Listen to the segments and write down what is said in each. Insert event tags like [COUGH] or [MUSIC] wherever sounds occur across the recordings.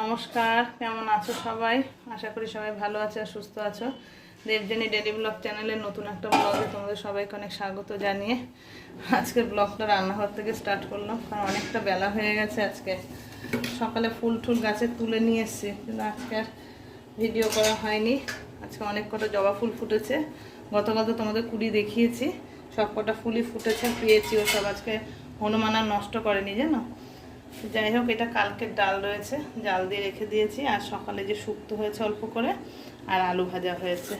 নমস্কার, কেমন আছো সবাই? আশা করি সবাই ভালো আছো আর সুস্থ আছো। দেবজনী ডেলি ব্লগ চ্যানেলের নতুন একটা ব্লগে তোমাদের সবাইকে অনেক স্বাগত জানিয়ে আজকের ব্লগটা রান্নাঘর থেকে স্টার্ট করলাম, কারণ অনেকটা বেলা হয়ে গেছে আজকে। সকালে ফুল টুল গাছে তুলে নিয়ে এসেছি, কিন্তু আজকে আর ভিডিও করা হয়নি। আজকে অনেক কটা জবা ফুল ফুটেছে। গতকাল তো তোমাদের কুড়ি দেখিয়েছি সব কটা ফুলই ফুটেছে, পেয়েছি ও সব আজকে হনুমান আর নষ্ট করেনি, জানো? যাই হোক, এটা কালকের ডাল রয়েছে। জাল দিয়ে রেখে দিয়েছি। আর সকালে যে শুক্তো হয়েছে অল্প করে, আর আলু ভাজা হয়েছে।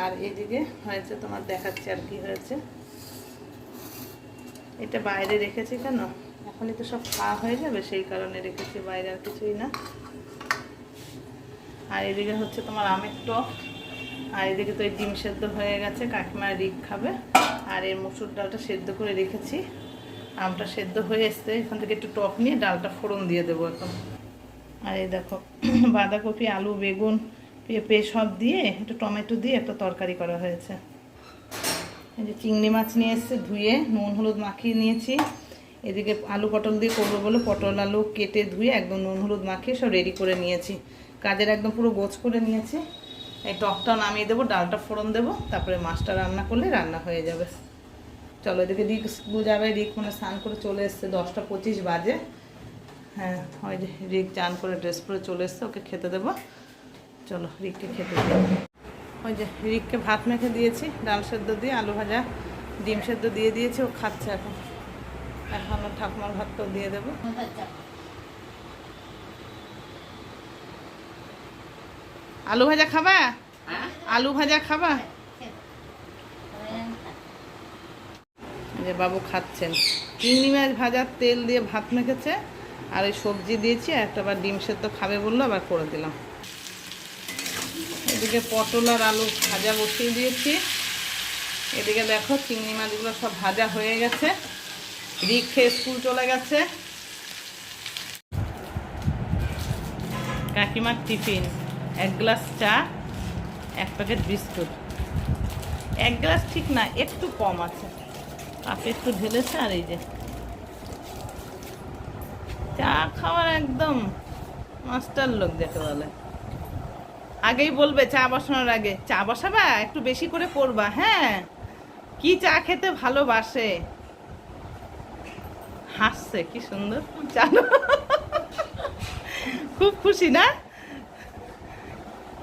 আর এদিকে হয়েছে তোমার দেখাচ্ছি আর কি হয়েছে। এটা বাইরে রেখেছি কেন? এখনই তো সব খাওয়া হয়ে যাবে, সেই কারণে রেখেছি, বাইরে আর কিছুই না। আর এদিকে হচ্ছে তোমার আমের টক। আর এদিকে তো এই ডিম সেদ্ধ হয়ে গেছে, কাকিমা রিক খাবে। আর এর মুসুর ডালটা সেদ্ধ করে রেখেছি। আমটা সেদ্ধ হয়ে এসছে, এখান থেকে একটু টক নিয়ে ডালটা ফোড়ন দিয়ে দেবো এখন। আর এই দেখো, [CLEARS THROAT] বাঁধাকপি, আলু, বেগুন, পেঁপে সব দিয়ে একটু টমেটো দিয়ে একটা তরকারি করা হয়েছে। এই যে চিংড়ি মাছ নিয়ে এসছে, ধুয়ে নুন, হলুদ মাখিয়ে নিয়েছি। এদিকে আলু পটল দিয়ে করব বলে পটল আলু কেটে ধুয়ে একদম নুন, হলুদ মাখিয়ে সব রেডি করে নিয়েছি। কাজের একদম পুরো গোছ করে নিয়েছি। এই টকটাও নামিয়ে দেবো, ডালটা ফোড়ন দেবো, তারপরে মাছটা রান্না করলে রান্না হয়ে যাবে। চলো এদিকে রিক স্কুল যাবে রিক মানে স্নান করে চলে এসছে দশটা পঁচিশ বাজে। হ্যাঁ ওই যে রিক চান করে ড্রেস পরে চলে এসছে ওকে খেতে দেবো। চলো রিককে খেতে দেবো ওই যে রিককে ভাত মেখে দিয়েছি ডাল সেদ্ধ দিয়ে আলু ভাজা ডিম সেদ্ধ দিয়ে দিয়েছি ও খাচ্ছে এখন। এখন ওর ঠাকুমার ভাতটাও দিয়ে দেবো। আলু ভাজা খাবা? আলু ভাজা খাবা? যে বাবু খাচ্ছেন। চিংড়ি মাছ ভাজার তেল দিয়ে ভাত মেখেছে, আর ওই সবজি দিয়েছি, একটা বার ডিম সেদ্ধ খাবে বলল, আবার করে দিলাম। এদিকে পটল আর আলু ভাজা বসিয়ে দিয়েছি। এদিকে দেখো, চিংড়ি মাছগুলো সব ভাজা হয়ে গেছে। রিক খেয়ে স্কুল চলে গেছে। কাকিমার টিফিন, এক গ্লাস চা, এক প্যাকেট বিস্কুট। এক গ্লাস ঠিক না, একটু কম আছে। কাপে একটু ঢেলেছে আর এই যে। চা খাওয়ার একদম মাস্টার লোক যাকে বলে। আগেই বলবে চা বসানোর আগে। চা বসাবা? একটু বেশি করে করবা হ্যাঁ? কি চা খেতে ভালোবাসে? হাসছে, কি সুন্দর জানো খুব খুশি না?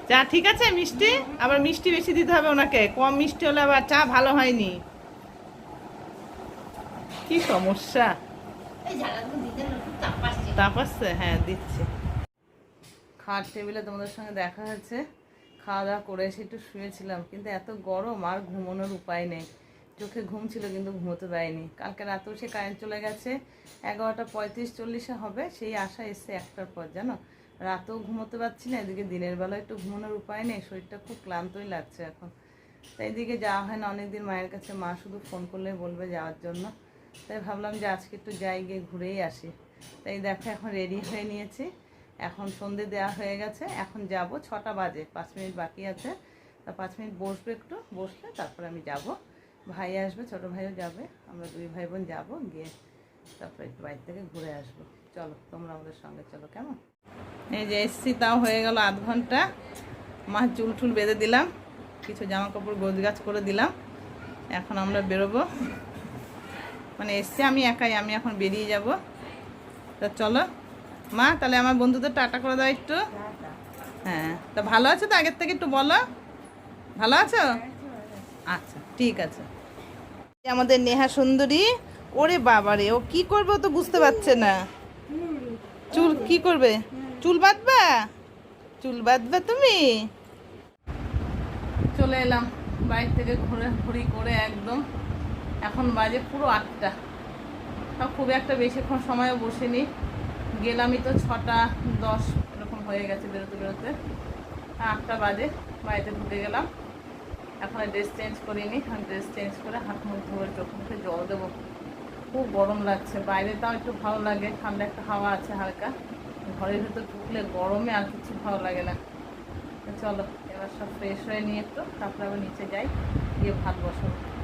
চা ঠিক আছে, মিষ্টি? আবার মিষ্টি বেশি দিতে হবে ওনাকে। কম মিষ্টি হলে আবার চা ভালো হয়নি। কি সমস্যা? তাপ আসছে। হ্যাঁ দিচ্ছি। খাট টেবিলে তোমাদের সঙ্গে দেখা হয়েছে। খাওয়া দাওয়া করে এসে একটু শুয়েছিলাম কিন্তু এত গরম আর ঘুমানোর উপায় নেই। চোখে ঘুম ছিল কিন্তু ঘুমোতে দেয়নি। কালকে রাতেও সে কারেন্ট চলে গেছে। এগারোটা পঁয়ত্রিশ চল্লিশে হবে সেই আশা এসছে একটার পর জানো? রাতেও ঘুমোতে পারছি না এদিকে দিনের বেলা একটু ঘুমানোর উপায় নেই শরীরটা খুব ক্লান্তই লাগছে এখন। তাই এদিকে যাওয়া হয় না অনেকদিন মায়ের কাছে মা শুধু ফোন করলে বলবে যাওয়ার জন্য। তাই ভাবলাম যে আজকে একটু যাই গিয়ে ঘুরেই আসি। তাই দেখো এখন রেডি হয়ে নিয়েছি। এখন সন্ধে দেওয়া হয়ে গেছে। এখন যাব ছটা বাজে, পাঁচ মিনিট বাকি আছে। তা পাঁচ মিনিট বসবো একটু, বসলে তারপরে আমি যাব। ভাই আসবে, ছোট ভাইও যাবে, আমরা দুই ভাই বোন যাব, গিয়ে তারপরে একটু বাড়ি থেকে ঘুরে আসব। চলো, তোমরা আমাদের সঙ্গে চলো, কেমন? এই যে এসছি, তাও হয়ে গেল আধ ঘণ্টা। মা চুল টুল বেঁধে দিলাম, কিছু জামা কাপড় গোছগাছ করে দিলাম। এখন আমরা বেরোবো। মানে এসছি, আমি একাই, আমি এখন বেরিয়ে যাব। তা চলো। মা, তাহলে আমার বন্ধুদের টাটা করে দাও একটু। হ্যাঁ তা ভালো আছো তো? আগের থেকে একটু বলো। ভালো আছো? আচ্ছা ঠিক আছে। আমাদের নেহা সুন্দরী। ওরে বাবারে ও কি করবে তো বুঝতে পারছে না। চুল কি করবে? চুল বাঁধবা? চুল বাঁধবা তুমি? চলে এলাম। বাইরে থেকে ঘুরে ঘুরি করে একদম। এখন বাজে পুরো আটটা। সব খুব একটা বেশিক্ষণ সময়ও বসিনি। গেলামই তো ছটা, দশ, এরকম হয়ে গেছে বেরোতে বেরোতে। আটটা বাজে, বাড়িতে ঢুকে গেলাম। এখন ড্রেস চেঞ্জ করিনি আমি ড্রেস চেঞ্জ করে হাত মুখ ধুয়ে চোখ মুখে জল দেবো। খুব গরম লাগছে, বাইরে তাও একটু ভালো লাগে, ঠান্ডা একটা হাওয়া আছে হালকা। ঘরের ভেতর ঢুকলে গরমে আর কিছু ভালো লাগে না। চলো, এবার সব ফ্রেশ হয়ে নিয়ে একটু, তারপরে আবার নিচে যাই, গিয়ে ভাত বসাবো।